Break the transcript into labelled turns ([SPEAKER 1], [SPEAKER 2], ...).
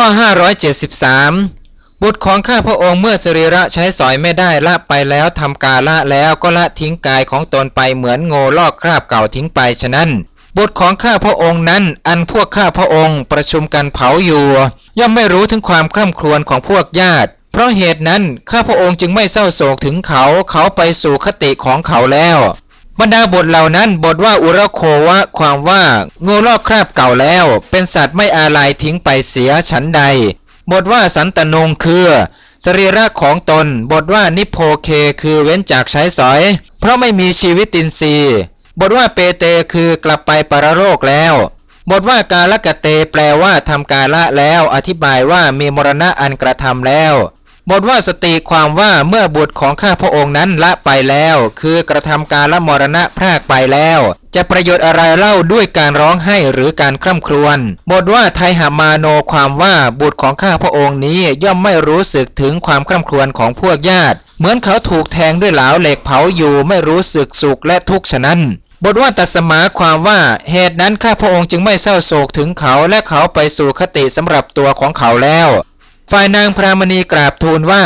[SPEAKER 1] ข้อ 573 บุตรของข้าพระองค์เมื่อสรีระใช้สอยไม่ได้ละไปแล้วทำกาละแล้วก็ละทิ้งกายของตนไปเหมือนโง่ลอกคราบเก่าทิ้งไปฉะนั้นบุตรของข้าพระองค์นั้น อันพวกข้าพระองค์ประชุมกันเผาอยู่ ย่อมไม่รู้ถึงความคร่ำครวญของพวกญาติ เพราะเหตุนั้นข้าพระองค์จึงไม่เศร้าโศกถึงเขาเขาไปสู่คติของเขาแล้ว บรรดาบทเหล่านั้นบทว่าอุรโควะความว่าโง่ลอกคราบเก่าแล้ว เป็นสัตว์ไม่อาลัยทิ้งไปเสียฉันใด บทว่าสันตนงคือสรีระของตน บทว่านิโพเคคือเว้นจากใช้สอย เพราะไม่มีชีวิตินทรีย์ บทว่าเปเตคือกลับไปปรโลกแล้ว บทว่ากาลกะเตแปลว่าทำกาละแล้ว อธิบายว่ามีมรณะอันกระทำแล้ว บทว่าสติความว่าเมื่อบุตรของข้าพระองค์นั้นละไปแล้ว คือกระทำการละมรณะพรากไปแล้ว จะประโยชน์อะไรเล่าด้วยการร้องไห้หรือการคร่ำครวญบทว่าไทหามาโนความว่าบุตรของข้าพระองค์นี้ย่อมไม่รู้สึกถึงความคร่ำครวญของพวกญาติ เหมือนเขาถูกแทงด้วยเหลาเหล็กเผาอยู่ไม่รู้สึกสุขและทุกข์ฉะนั้นบทว่าตัสมาความว่าเหตุนั้นข้าพระองค์จึงไม่เศร้าโศกถึงเขาและเขาไปสู่คติสำหรับตัวของเขาแล้ว ฝ่ายนางพรามณีกราบทูลว่า